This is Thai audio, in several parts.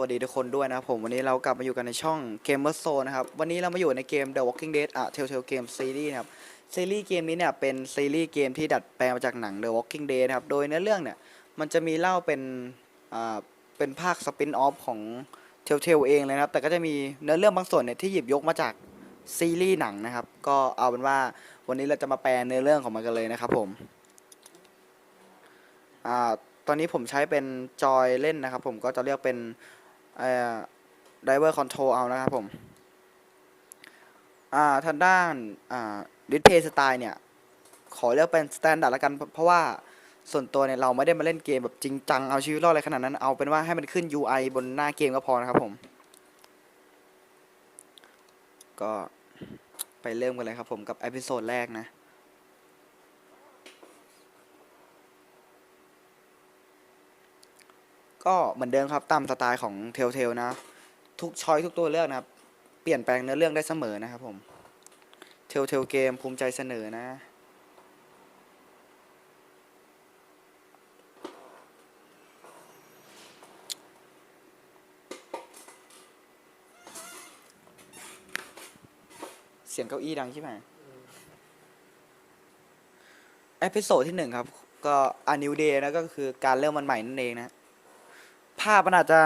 วัสดีทุกคนด้วยนะครับผมวันนี้เรากลับมาอยู่กันในช่อง Gamer Zone นะครับ วันนี้เรามาอยู่ในเกม The Walking Dead อะ Telltale Game Series นะครับ ซีรีส์เกมนี้เนี่ยเป็นซีรีส์เกมที่ดัดแปลงมาจากหนัง The Walking Dead นะครับ โดยเนื้อเรื่องเนี่ยมันจะมีเล่าเป็นอ่าเป็นภาคสปินออฟของ Telltale เองเลยนะครับ แต่ก็จะมีเนื้อเรื่องบางส่วนเนี่ยที่หยิบยกมาจากซีรีส์หนังนะครับ ก็เอาเป็นว่าวันนี้เราจะมาแปลเนื้อเรื่องของมันกันเลยนะครับผมอ่าตอนนี้ผมใช้เป็นจอยเล่นนะครับ ผมก็จะเรียกเป็น เอ่อ driver control เอานะครับผมอ่าทางด้านอ่า display style เนี่ย ขอเลือกเป็น standard ละกัน เพราะว่าส่วนตัวเนี่ย เราไม่ได้มาเล่นเกมแบบจริงจัง เอาชีวิตรอดอะไรขนาดนั้น เอาเป็นว่าให้มันขึ้น UI บนหน้าเกมก็พอนะครับผม ก็ไปเริ่มกันเลยครับผมกับ e อพิโซดแรกนะ ก็เหมือนเดิมครับตามสไตล์ของเทลเทลนะ ทุกช้อยทุกตัวเลือกนะครับ เปลี่ยนแปลงเนื้อเรื่องได้เสมอนะครับผมเทลเทลเกมภูมิใจเสนอนะ เสียงเก้าอี้ดังใช่ไหมเอพิโซดที่หนึ่งครับ ก็อานิวเดย์นะก็คือการเริ่มวันใหม่นั่นเองนะ ภาพมันอาจจะ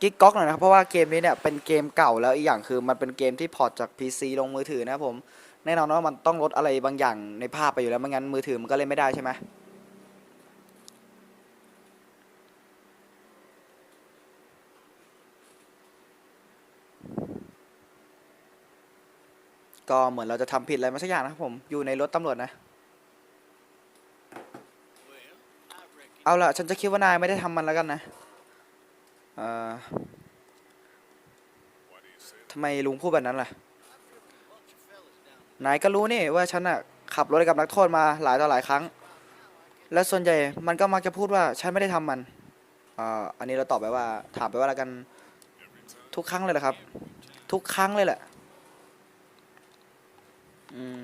กิ๊กก๊อกหน่อยนะครับ เพราะว่าเกมนี้เนี่ยเป็นเกมเก่าแล้วอีกอย่างคือมันเป็นเกมที่พอร์ตจาก PC ลงมือถือนะครับผมแน่นอนว่ามันต้องลดอะไรบางอย่างในภาพไปอยู่แล้วไม่งั้นมือถือมันก็เล่นไม่ได้ใช่ไหมก็เหมือนเราจะทำผิดอะไรมาสักอย่างนะครับผมอยู่ในรถตำรวจนะ เอาล่ะฉันจะคิดว่านายไม่ได้ทำมันแล้วกันนะ ทำไมลุงพูดแบบนั้นล่ะ นายก็รู้นี่ว่าฉันอะขับรถกับนักโทษมาหลายต่อหลายครั้ง และส่วนใหญ่มันก็มักจะพูดว่าฉันไม่ได้ทำมันอ่ออันนี้เราตอบไปว่า ถามไปว่าแล้วกัน ทุกครั้งเลยเหรอครับ ทุกครั้งเลยแหละ อืม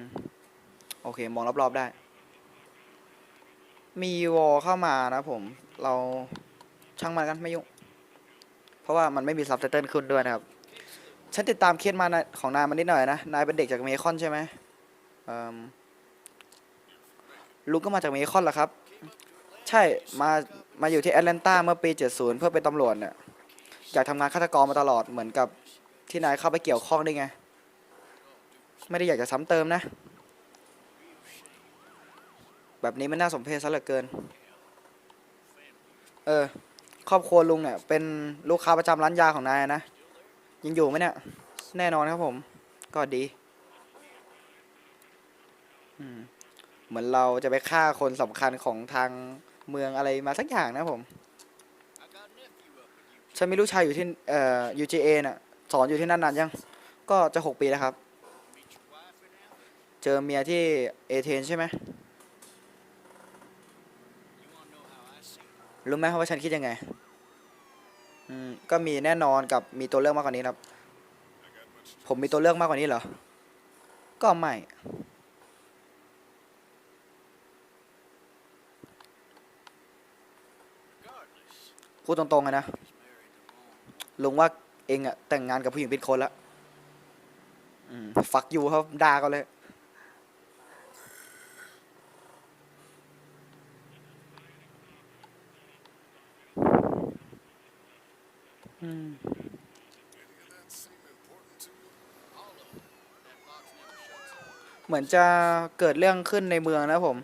โอเค มองรอบๆได้ มีวอลเข้ามานะผม เราช่างมันกันไม่ยุ่ง เพราะว่ามันไม่มีซับไตเติลขึ้นด้วยนะครับ ฉันติดตามเคสมาของนายมานิดหน่อยนะ นายเป็นเด็กจากเมคอนใช่ไหมเอิ่มลุงก็มาจากเมคอนเหรอครับ ใช่ มา มาอยู่ที่แอตแลนตาเมื่อปี 70 เพื่อเป็นตำรวจเนี่ยอยากทำงานฆาตกรมาตลอดเหมือนกับที่นายเข้าไปเกี่ยวข้องได้ไง ไม่ได้อยากจะซ้ำเติมนะ แบบนี้มันน่าสมเพชซะเหลือเกิน เออ ครอบครัวลุงเนี่ยเป็นลูกค้าประจำร้านยาของนายนะยังอยู่ไหมเนี่ย แน่นอนครับผม ก็ดีเหมือนเราจะไปฆ่าคนสำคัญของทางเมืองอะไรมาสักอย่างนะผม ฉันมีลูกชายอยู่ที่เอ่อ UGA น่ะ สอนอยู่ที่นั่นนานยัง ก็จะหกปีแล้วครับ เจอเมียที่เอเธนใช่ไหม รู้ไหมว่าฉันคิดยังไง อืม ก็มีแน่นอนกับมีตัวเลือกมากกว่านี้ครับ ผมมีตัวเลือกมากกว่านี้เหรอ ก็ไม่ พูดตรงๆเลยนะ ลุงว่าเองอะแต่งงานกับผู้หญิงผิดคนแล้วอืม ฟักอยู่เขาด่ากันเลย เหมือนจะเกิดเรื่องขึ้นในเมืองนะผม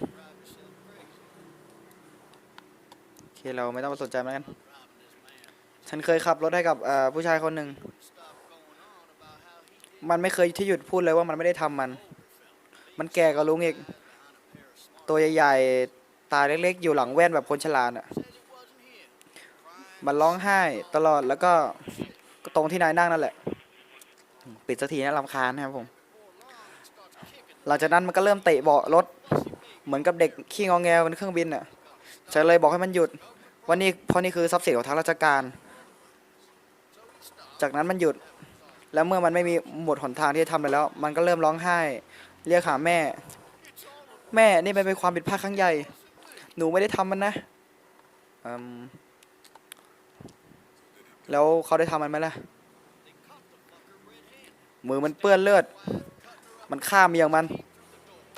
โอเค เราไม่ต้องมาสนใจมันกัน ฉันเคยขับรถให้กับผู้ชายคนหนึ่ง มันไม่เคยที่หยุดพูดเลยว่ามันไม่ได้ทำมัน มันแก่กว่าลุงอีก ตัวใหญ่ๆ ตาเล็กๆ อยู่หลังแว่นแบบคนฉลาดอะ มันร้องไห้ตลอดแล้วก็ตรงที่นายนั่งนั่นแหละ ปิดสักทีนะรำคาญนะครับผม หลังจากนั้นมันก็เริ่มเตะเบาะรถ เหมือนกับเด็กขี้งอแงบนเครื่องบินอะฉันเลยบอกให้มันหยุดวันนี้เพราะนี่คือทรัพย์สินของทางราชการ จากนั้นมันหยุด แล้วเมื่อมันไม่มีหมดหนทางที่จะทำไรแล้ว มันก็เริ่มร้องไห้ เรียกหาแม่ แม่นี่เป็นความผิดพลาดครั้งใหญ่ หนูไม่ได้ทำมันนะอืม แล้วเขาได้ทำมันไหมล่ะ มือมันเปื้อนเลือด มันฆ่าเมียของมัน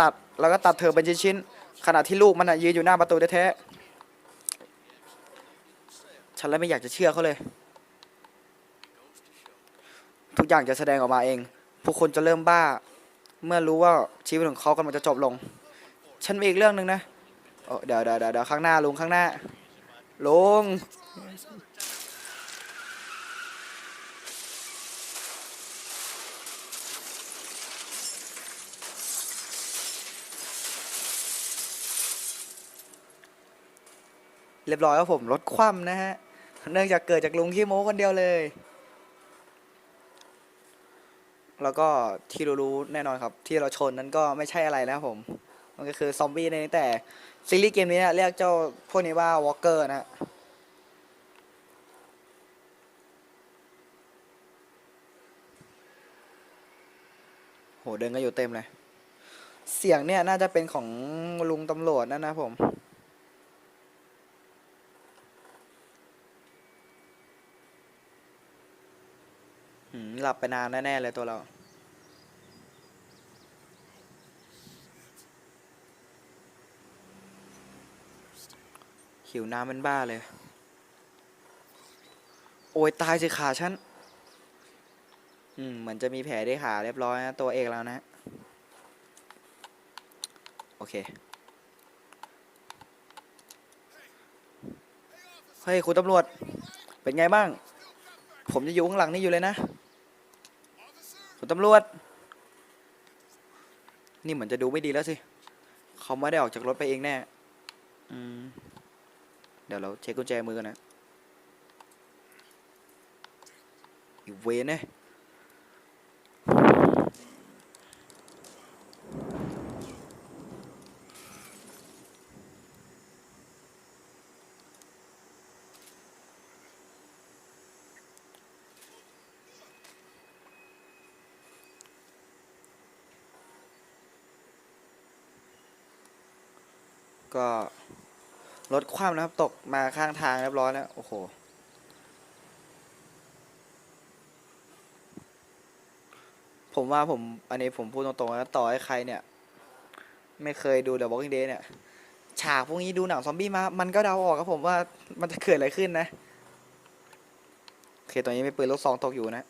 ตัดแล้วก็ตัดเธอเป็นชิ้นๆขณะที่ลูกมันอะยืนอยู่หน้าประตูแท้ๆฉันเลยไม่อยากจะเชื่อเขาเลย ทุกอย่างจะแสดงออกมาเอง ผู้คนจะเริ่มบ้า เมื่อรู้ว่าชีวิตของเขากำลังจะจบลง ฉันมีอีกเรื่องหนึ่งนะเดี๋ยวเดี๋ยวเดี๋ยวเดี๋ยวข้างหน้าลุงข้างหน้าลุง รียบร้อยครับผมรถคว่ำนะฮะ เนื่องจากเกิดจากลุงขี้โม้คนเดียวเลย แล้วก็ที่รู้ๆแน่นอนครับ ที่เราชนนั้นก็ไม่ใช่อะไรนะครับผม มันก็คือซอมบี้ในแต่ซีรีส์เกมนี้เนี่ยเรียกเจ้าพวกนี้ว่าวอลเกอร์นะฮะโหเดินกันอยู่เต็มเลย เสียงเนี่ยน่าจะเป็นของลุงตำรวจนั่นนะผม หลับไปนานแน่ๆเลยตัวเรา หิวน้ำเป็นบ้าเลย โอ้ยตายสิขาฉัน อืมเหมือนจะมีแผลที่ขาเรียบร้อยนะตัวเอกแล้วนะ โอเค เฮ้ย คุณตำรวจ เป็นไงบ้างผมจะอยู่ข้างหลังนี่อยู่เลยนะ คุณตำรวจ นี่เหมือนจะดูไม่ดีแล้วสิ เขาไม่ได้ออกจากรถไปเองแน่อืมเดี๋ยวเราเช็คกุญแจมือกันนะอีเวนเนี่ย ก็รถคว่ำนะครับ ตกมาข้างทางเรียบร้อยแล้วโอ้โห ผมว่าผมอันนี้ผมพูดตรงๆนะต่อให้ใครเนี่ย ไม่เคยดู The Walking Dead เนี่ย ฉากพวกนี้ดูหนังซอมบี้มา มันก็เดาออกครับผมว่ามันจะเกิดอะไรขึ้นนะ โอเคตอนนี้มีปืนลูกซองตกอยู่นะ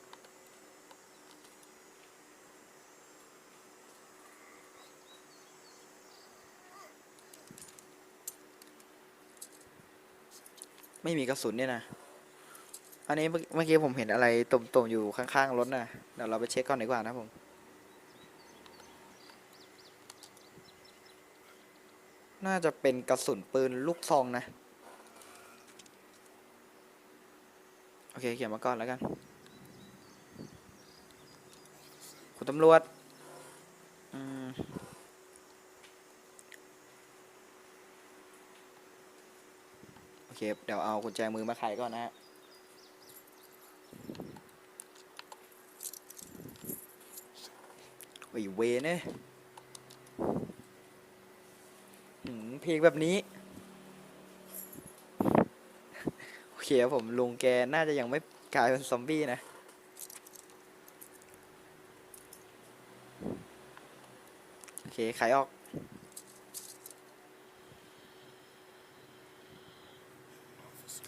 ไม่มีกระสุนเนี่ยนะ อันนี้เมื่อเมื่อกี้ผมเห็นอะไรตุ่มๆอยู่ข้างๆรถนะเดี๋ยวเราไปเช็คก่อนดีกว่านะผมน่าจะเป็นกระสุนปืนลูกซองนะ โอเคเขียนมาก่อนแล้วกัน คุณตำรวจ อืม อเค เดี๋ยวเอากุญแจมือมาไขก่อนนะฮะโอ้ยเวเนี่ยเพลงแบบนี้ โอเคครับผมลุงแกน่าจะยังไม่กลายเป็นซอมบี้นะโอเคไขออก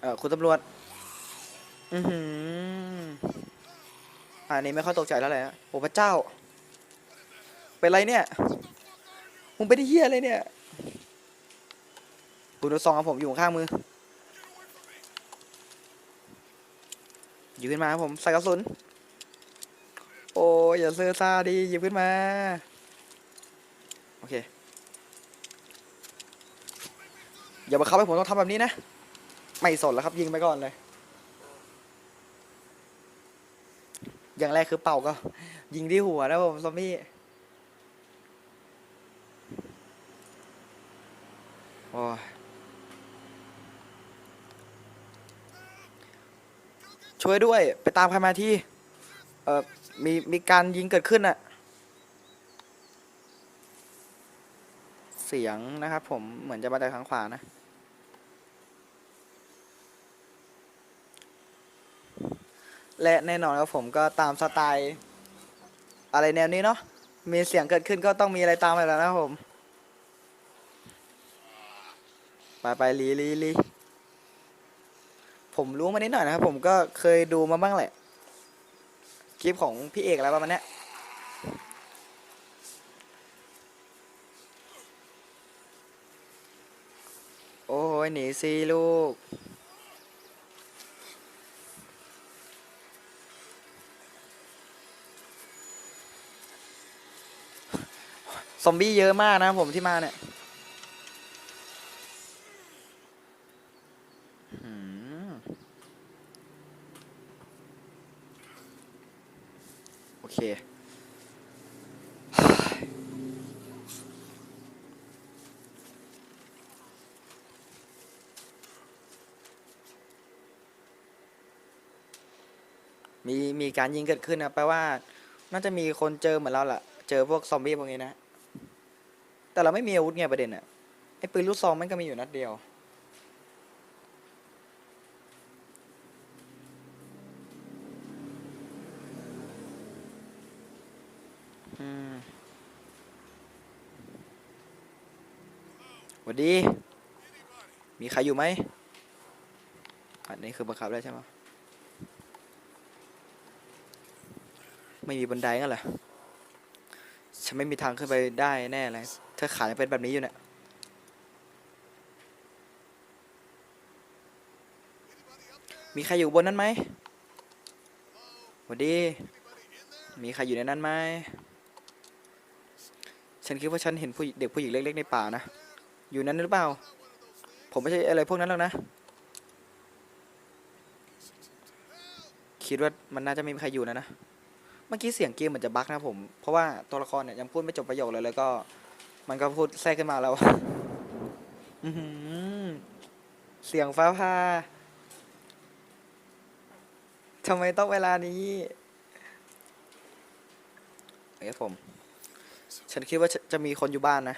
เออคุณตำรวจ อือหืออันนี้ไม่ค่อยตกใจแล้วแหละ โอ้พระเจ้า เป็นไรเนี่ย มึงเป็นเฮียอะไรเนี่ยปืนลูซองของผมอยู่ข้างมือยิบขึ้นมาครับผม ใส่กระสุน โอ้ยอย่าเซอร์ซาดีหยิบขึ้นมา โอเค อย่ามาเข้าให้ผมต้องทำแบบนี้นะ ไม่สนแล้วครับยิงไปก่อนเลย อย่างแรกคือเป่าก็ ยิงที่หัวนะผมซอมบี้โอ้ยช่วยด้วย ไปตามใครมาที่ เอ่อ มี มีการยิงเกิดขึ้นอะเสียงนะครับผมเหมือนจะมาจากทางขวานะ และแน่นอนครับผมก็ตามสไตล์อะไรแนวนี้เนาะมีเสียงเกิดขึ้นก็ต้องมีอะไรตามไปแล้วนะผมไปไปลีลีลีผมรู้มานิดหน่อยนะครับผมก็เคยดูมาบ้างแหละ คลิปของพี่เอกอะไรประมาณเนี้ยโอ้ยหนีสิลูก ซอมบี้เยอะมากนะผมที่มาเนี่ยโอเค มีมีการยิงเกิดขึ้นนะแปลว่า น่าจะมีคนเจอเหมือนเราแหละเจอพวกซอมบี้พวกนี้นะ แต่เราไม่มีอาวุธไงประเด็นอะไอ้ปืนลูกซองมันก็มีอยู่นัดเดียว อืมหวัสดี มีใครอยู่ไหม อันนี้คือบังคับได้ใช่ไหมไม่มีบันไดงั้นเหรอฉันไม่มีทางขึ้นไปได้แน่เลย ธอขายังเป็นแบบนี้อยู่เนี่ยมีใครอยู่บนนั้นไหมหวัสดี มีใครอยู่ในนั้นไหม ฉันคิดว่าฉันเห็นผู้เด็กผู้หญิงเล็กๆในป่านะ อยู่นั้นหรือเปล่า ผมไม่ใช่อะไรพวกนั้นหรอกนะ คิดว่ามันน่าจะไม่มีใครอยู่นะนะ เมื่อกี้เสียงเกมเหมือนจะบั๊กนะผม เพราะว่าตัวละครเนี่ยยังพูดไม่จบประโยคเลยแล้วก็ มันก็พูดแทรกขึ้นมาแล้วเสียงฟ้าผ่าทำไมต้องเวลานี้โอเคผม ฉันคิดว่าจะมีคนอยู่บ้านนะ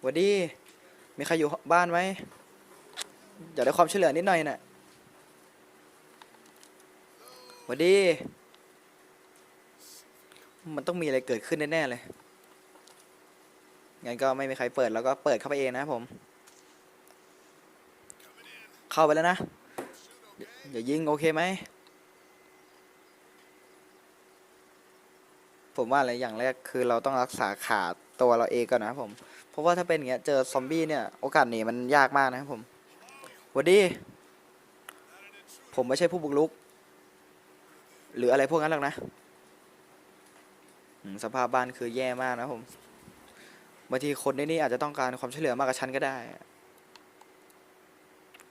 หวัสดี มีใครอยู่บ้านไหมอยากได้ความช่วยเหลือนิดหน่อยน่ะหวัสดี มันต้องมีอะไรเกิดขึ้นแน่ๆเลย งั้นก็ไม่มีใครเปิดแล้วก็เปิดเข้าไปเองนะผม เข้าไปแล้วนะ อย่ายิงโอเคไหม ผมว่าอะไรอย่างแรกคือเราต้องรักษาขาตัวเราเองก่อนนะผม เพราะว่าถ้าเป็นอย่างเงี้ยเจอซอมบี้เนี่ยโอกาสหนีมันยากมากนะครับผมหวัสดี ผมไม่ใช่ผู้บุกรุก หรืออะไรพวกนั้นหรอกนะ สภาพบ้านคือแย่มากนะผมบางทีคนในนี้อาจจะต้องการความช่วยเหลือมากกว่าฉันก็ได้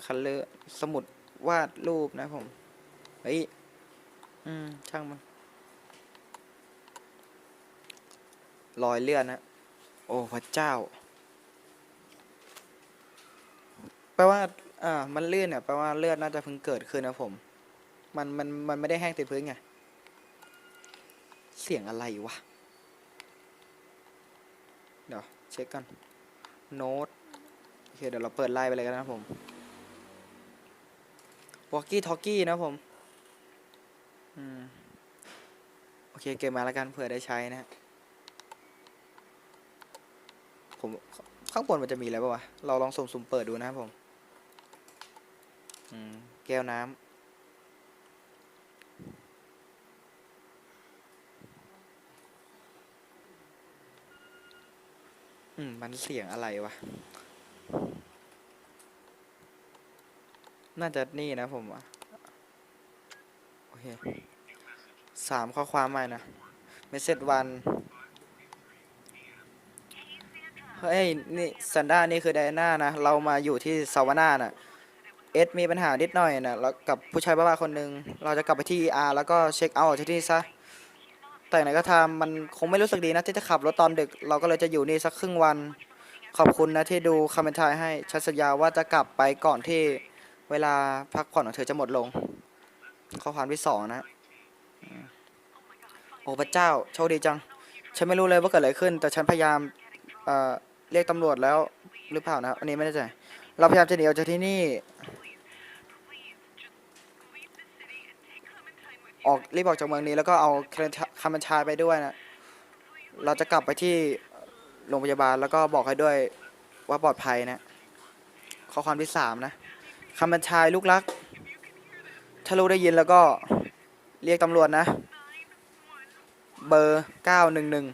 คันเลอร์สมุดวาดรูปนะผมเฮ้ยอืมช่างมันรอยเลือดนะโอ้พระเจ้า แปลว่าอ่ามันเลื่อนเนี่ยแปลว่าเลือดน่าจะเพิ่งเกิดขึ้นนะผม มันมันมันไม่ได้แห้งติดพื้นไง เสียงอะไรวะ เดี๋ยวเช็คกันโน้ตโอเคเดี๋ยวเราเปิดไล่ไปเลยกันนะผมวอกกี้ทอกกี้นะผม อืม โอเค เกมมาแล้วกันเผื่อได้ใช้นะฮะ ผมข้างบนมันจะมีอะไรป่าวะ เราลองสุ่มๆเปิดดูนะครับผม อืม แก้วน้ำ อืม มันเสียงอะไรวะ น่าจะนี่นะผมว่าโอเคสามข้อความใหม่นะเมสเซจวัน เฮ้ย นี่ซันด้านี่คือไดอาน่านะ เรามาอยู่ที่ซาวาน่าน่ะเอสมีปัญหานิดหน่อยนะแล้วกับผู้ชายบ้าๆคนหนึ่ง เราจะกลับไปที่อาแล้วก็เช็คเอาท์ที่นี่ซะ แต่ไหนก็ทำมันคงไม่รู้สึกดีนะที่จะขับรถตอนดึก เราก็เลยจะอยู่นี่สักครึ่งวัน ขอบคุณนะที่ดูคอมเมนต์ทายให้ฉันสัญญาว่าจะกลับไปก่อนที่เวลาพักผ่อนของเธอจะหมดลง ข้อความที่สองนะ โอ้พระเจ้า โชคดีจัง ฉันไม่รู้เลยว่าเกิดอะไรขึ้น แต่ฉันพยายามเอ่อเรียกตำรวจแล้วหรือเปล่านะอันนี้ไม่แน่ใจ เราพยายามจะหนีออกจากที่นี่ ออกรีบออกจากเมืองนี้แล้วก็เอาคำบัญชาไปด้วยนะ เราจะกลับไปที่โรงพยาบาลแล้วก็บอกให้ด้วยว่าปลอดภัยนะ ข้อความที่สามนะคำบัญชาลูกรัก ถ้าลูกได้ยินแล้วก็เรียกตำรวจนะ เบอร์เก้าหนึ่งหนึ่ง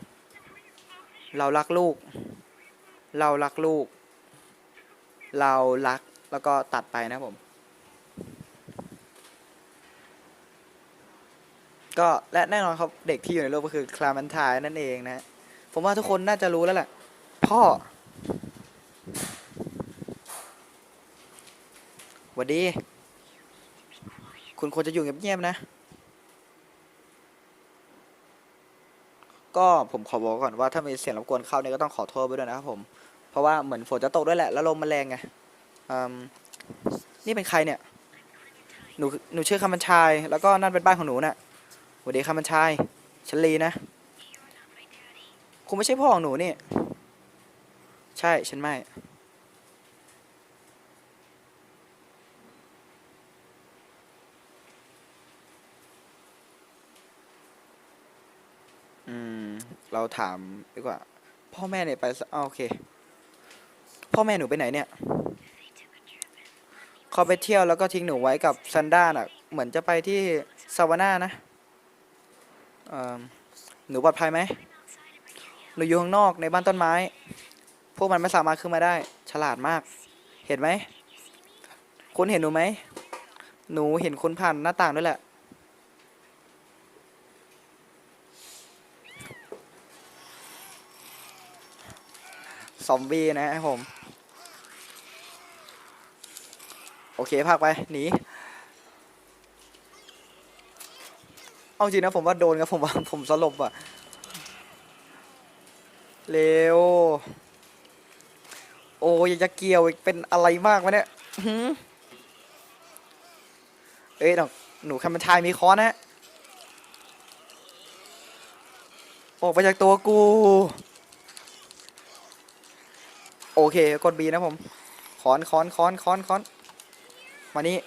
เรารักลูก เรารักลูก เรารักแล้วก็ตัดไปนะผม ก็และแน่นอนครับเด็กที่อยู่ในโลกก็คือคลามันทายนั่นเองนะ ผมว่าทุกคนน่าจะรู้แล้วแหละพ่อหวัสดี คุณควรจะอยู่เงียบๆนะ ก็ผมขอบอกก่อนว่าถ้ามีเสียงรบกวนเข้าเนี่ยก็ต้องขอโทษไปด้วยนะครับผม เพราะว่าเหมือนฝนจะตกด้วยแหละ แล้วลมมันแรงไงนี่เป็นใครเนี่ย หนูหนูชื่อคำบัญชาย แล้วก็นั่นเป็นบ้านของหนูน่ะ สวัสดีคำบัญชาย ฉันลีนะ คุณไม่ใช่พ่อของหนูนี่ ใช่ ฉันไม่ อืม เราถามดีกว่า พ่อแม่เนี่ยไปอ้าวโอเค พ่อแม่หนูไปไหนเนี่ย เขาไปเที่ยวแล้วก็ทิ้งหนูไว้กับซันด้าน่ะ เหมือนจะไปที่ซาวาน่านะ เอ่อหนูปลอดภัยไหมหนูอยู่ข้างนอกในบ้านต้นไม้ พวกมันไม่สามารถขึ้นมาได้ ฉลาดมาก เห็นไหม คุณเห็นหนูไหม หนูเห็นคุณผ่านหน้าต่างด้วยแหละ ซอมบี้นะครับผม โอเคพากไป หนี เอาจริงนะผมว่าโดนครับผมว่าผมสลบอะเร็ว โอ้ยจะเกี่ยวอีกเป็นอะไรมากวะเนี่ยอื้อหือเอ้ยหนูหนูคำบัญชายมีค้อนนะออกไปจากตัวกู โอเค กดบีนะผมค้อนค้อนค้อนค้อนค้อนมานี่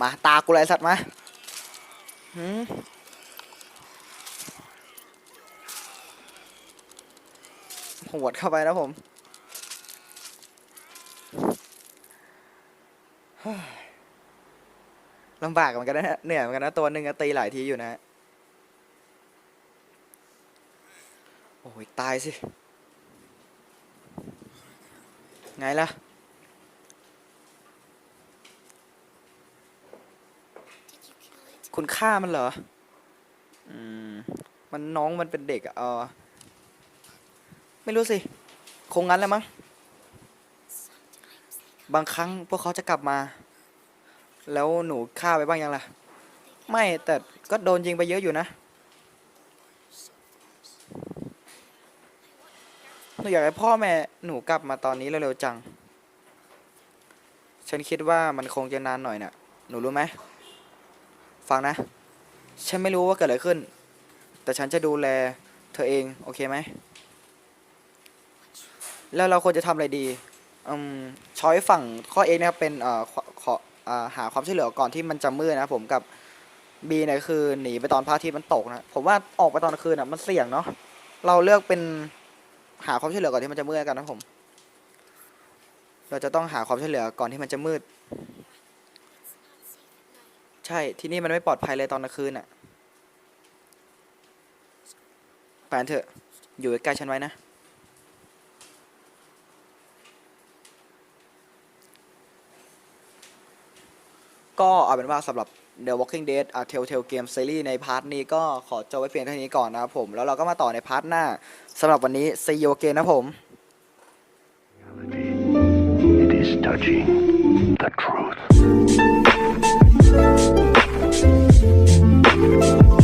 มาตากูเลยไอ้สัตว์มา หืมหวดเข้าไปนะผมลำบากเหมือนกันนะเหนื่อยเหมือนกันนะตัวหนึ่งตีหลายทีอยู่นะ โอ้ยตายสิ ไงล่ะ คุณฆ่ามันเหรอ อืม มันน้องมันเป็นเด็กอะเออไม่รู้สิ คงงั้นแหละมั้ง บางครั้งพวกเขาจะกลับมา แล้วหนูฆ่าไปบ้างยังล่ะ ไม่แต่ก็โดนยิงไปเยอะอยู่นะ หนูอยากให้พ่อแม่หนูกลับมาตอนนี้เร็วๆจัง ฉันคิดว่ามันคงจะนานหน่อยน่ะ หนูรู้ไหม ฟังนะ ฉันไม่รู้ว่าเกิดอะไรขึ้น แต่ฉันจะดูแลเธอเอง โอเคไหม แล้วเราควรจะทำอะไรดี อืม ช้อยฝั่งข้อเอนะครับ เป็นเอ่อขอขออ่าหาความช่วยเหลือก่อนที่มันจะมืดนะครับผมกับ B เนี่ยคือหนีไปตอนพระอาทิตย์มันตกนะ ผมว่าออกไปตอนกลางคืนอะมันเสี่ยงเนาะ เราเลือกเป็นหาความช่วยเหลือก่อนที่มันจะมืดกันนะผม เราจะต้องหาความช่วยเหลือก่อนที่มันจะมืด ใช่ ที่นี่มันไม่ปลอดภัยเลยตอนกลางคืนอะไปนเถอะ อยู่ใกล้ฉันไว้นะ ก็เอาเป็นว่าสำหรับ The Walking Dead อ่า Telltale Game Series ในพาร์ทนี้ก็ขอจบไว้เพียงเท่านี้ก่อนนะครับผม แล้วเราก็มาต่อในพาร์ทหน้าสำหรับวันนี้ See you again นะผม It is touching the truth. Thank you.